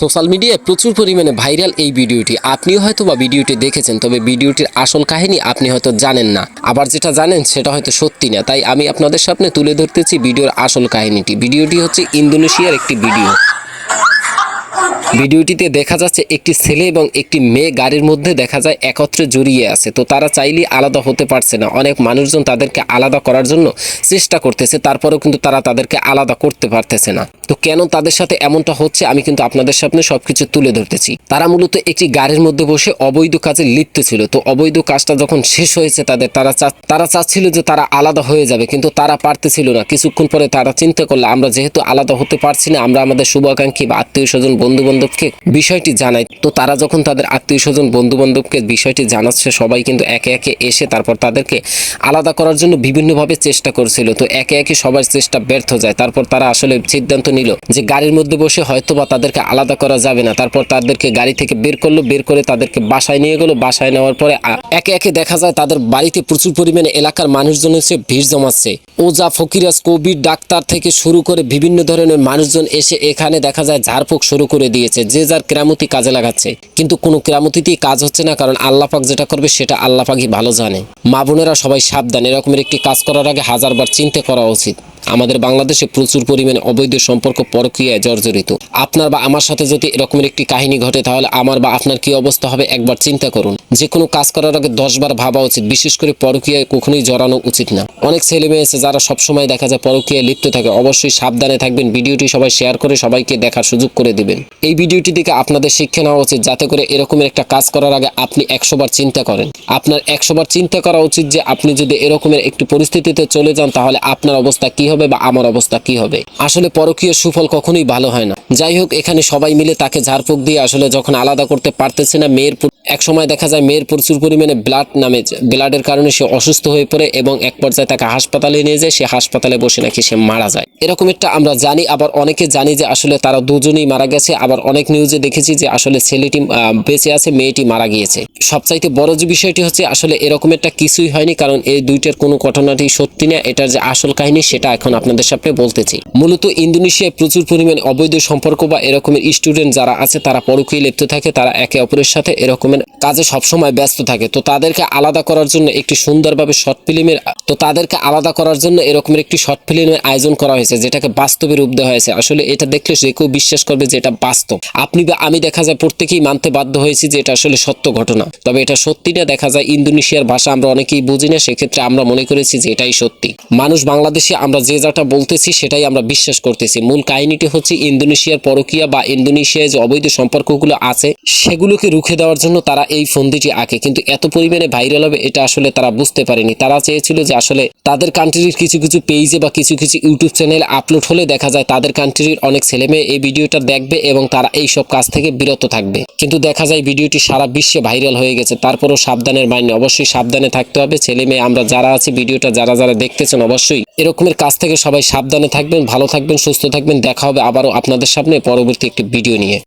Social মিডিয়ায় প্রচুর পরিমাণে ভাইরাল এই ভিডিওটি। আপনিও হয়তো বা ভিডিওটি দেখেছেন, তবে ভিডিওটির আসল কাহিনী আপনি হয়তো জানেন না। আবার যেটা জানেন, সেটা হয়তো সত্যি না। তাই আমি আপনাদের সামনে তুলে ধরতেছি ভিডিওর আসল কাহিনীটি। ভিডিওটি হচ্ছে ইন্দোনেশিয়ার একটি ভিডিও। ভিডিওটিতে দেখা যাচ্ছে একটি ছেলে এবং একটি মেয়ে গাড়ির মধ্যে দেখা যায় একত্রে জড়িয়ে আছে। তো তারা চাইলেই আলাদা হতে পারছে না। অনেক মানুষজন তাদেরকে আলাদা করার জন্য চেষ্টা করতেছে, তারপরেও কিন্তু তারা তাদেরকে আলাদা করতে পারতেছে না। তো কেন তাদের সাথে এমনটা হচ্ছে? আমি কিন্তু আপনাদের সামনে সবকিছু তুলে ধরতেছি। তারা মূলত একটি গাড়ির মধ্যে বসে অবৈধ কাজে লিপ্ত ছিল। তো অবৈধ কাজটা যখন শেষ হয়েছে তাদের, তারা তারা চাচ্ছিল যে তারা আলাদা হয়ে যাবে, কিন্তু তারা পারতেছিল না। কিছুক্ষণ পরে তারা চিন্তা করল, আমরা যেহেতু আলাদা হতে পারছি না, আমরা আমাদের শুভাকাঙ্ক্ষী বা আত্মীয় স্বজন বন্ধু বান্ধবকে বিষয়টি জানাই তো তারা যখন তাদের আত্মীয় স্বজন বন্ধু বান্ধবকে বিষয়টি জানাচ্ছে, সবাই কিন্তু একে একে এসে তারপর তাদেরকে আলাদা করার জন্য বিভিন্নভাবে চেষ্টা করছিল। তো একে একে সবার চেষ্টা ব্যর্থ যায়। তারপর তারা আসলে সিদ্ধান্ত নিল যে গাড়ির মধ্যে বসে হয়তো বা তাদেরকে আলাদা করা যাবে না। তারপর তাদেরকে গাড়ি থেকে বের করল, বের করে তাদেরকে বাসায় নিয়ে গেলো। বাসায় নেওয়ার পরে একে একে দেখা যায় তাদের বাড়িতে প্রচুর পরিমাণে এলাকার মানুষজন এসে ভিড় জমাচ্ছে। ওজা, ফকিরাজ, কবির, ডাক্তার থেকে শুরু করে বিভিন্ন ধরনের মানুষজন এসে এখানে দেখা যায় ঝাড়ফুঁক শুরু করে দিয়েছে, যে যার কেরামতি কাজে লাগাচ্ছে। কিন্তু কোনো কেরামতিতেই কাজ হচ্ছে না, কারণ আল্লাপাক যেটা করবে সেটা আল্লাপাকই ভালো জানে। মা বোনেরা সবাই সাবধান, এরকমের একটি কাজ করার আগে হাজারবার চিন্তা করা উচিত। আমাদের বাংলাদেশে প্রচুর পরিমাণে অবৈধ সম্পর্ক পরকীয়ায় জর্জরিত। আপনার বা আমার সাথে যদি এরকমের একটি কাহিনী ঘটে, তাহলে আমার বা আপনার কি অবস্থা হবে একবার চিন্তা করুন। যে কোনো কাজ করার আগে দশবার ভাবা উচিত, বিশেষ করে পরকীয়ায় কখনোই জড়ানো উচিত না। অনেক ছেলে মেয়ে আছে যারা সবসময় দেখা যায় পরকীয়ায় লিপ্ত থাকে, অবশ্যই সাবধানে থাকবেন, ভিডিওটি সবাই শেয়ার করে সবাইকে দেখার সুযোগ করে দিবেন। এই ভিডিওটি থেকে আপনাদের শিক্ষা নেওয়া উচিত, যাতে করে এরকমের একটা কাজ করার আগে আপনি একশো বার চিন্তা করেন। আপনার একশো বার চিন্তা করা উচিত যে আপনি যদি এরকমের একটি পরিস্থিতিতে চলে যান, তাহলে আপনার অবস্থা কি হবে? বা আমার অবস্থা কি হবে? আসলে পরকীয় সুফল কখনোই ভালো হয় না। যাই হোক, এখানে সবাই মিলে তাকে ঝাড়ফুঁক দিয়ে আসলে যখন আলাদা করতে পারতেছে না মেয়ের এক সময় দেখা যায় মেয়ের প্রচুর পরিমাণে ব্লাড নামে ব্লাডের কারণে সে অসুস্থ হয়ে পড়ে এবং এক পর্যায়ে তাকে হাসপাতালে নিয়ে যায়, সে হাসপাতালে বসে নাকি সে মারা যায়। এরকম একটা আমরা জানি, আবার অনেকে জানি যে আসলে তারা দুজনেই মারা গেছে। আবার অনেক নিউজে দেখেছি যে আসলে ছেলেটি বেঁচে আছে, মেয়েটি মারা গিয়েছে। সবচাইতে বড় যে বিষয়টি হচ্ছে, আসলে এরকম একটা কিছুই হয়নি, কারণ এই দুইটার কোনো ঘটনাটি সত্যি না, এটার যে আসল কাহিনী সেটা এখন আপনাদের সামনে বলতেছি। মূলত ইন্দোনেশিয়ায় প্রচুর পরিমাণে অবৈধ সম্পর্ক বা এরকমের স্টুডেন্ট যারা আছে, তারা পরকীয় লিপ্ত থাকে, তারা একে অপরের সাথে এরকমের কাজে সবসময় ব্যস্ত থাকে। তো তাদেরকে আলাদা করার জন্য একটি সুন্দরভাবে শর্ট ফিল্মের তো তাদেরকে আলাদা করার জন্য এরকমের একটি শর্ট ফিল্মের আয়োজন করা হয়েছে, যেটাকে বাস্তবে রূপ দেওয়া হয়েছে। আসলে এটা দেখলে যে কেউ বিশ্বাস করবে যে এটা বাস্তব। আপনি বা আমি দেখা যায় প্রত্যেকেই মানতে বাধ্য হয়েছি যে এটা আসলে সত্য ঘটনা। তবে এটা সত্যি না দেখা যায় ইন্দোনেশিয়ার ভাষা আমরা অনেকেই বুঝি না, সেক্ষেত্রে আমরা মনে করেছি যে এটাই সত্যি। মানুষ বাংলাদেশে আমরা যে যাটা বলতেছি সেটাই আমরা বিশ্বাস করতেছি। মূল কাহিনীটি হচ্ছে ইন্দোনেশিয়ার পরকীয়া বা ইন্দোনেশিয়ায় যে অবৈধ সম্পর্কগুলো আছে, সেগুলোকে রুখে দেওয়ার জন্য তারা এই ফন্দিটি আঁকে। কিন্তু এত পরিমাণে ভাইরাল হবে, এটা আসলে তারা বুঝতে পারেনি। তারা চেয়েছিল যে আসলে তাদের কান্ট্রির কিছু কিছু পেজে বা কিছু কিছু ইউটিউব চ্যানেলে আপলোড হলে দেখা যায় তাদের কান্ট্রির অনেক ছেলে মেয়ে এই ভিডিওটা দেখবে এবং তারা এই সব কাজ থেকে বিরত থাকবে। কিন্তু দেখা যায় ভিডিওটি সারা বিশ্বে ভাইরাল হয়ে গেছে, তারপরও সাবধানের মাইনে অবশ্যই সাবধানে থাকতে হবে। ছেলে মেয়ে, আমরা যারা আছি, ভিডিওটা যারা যারা দেখতেছেন, অবশ্যই এরকমের কাজ থেকে সবাই সাবধানে থাকবেন, ভালো থাকবেন, সুস্থ থাকবেন। দেখা হবে আবারও আপনাদের সামনে পরবর্তী একটি ভিডিও নিয়ে।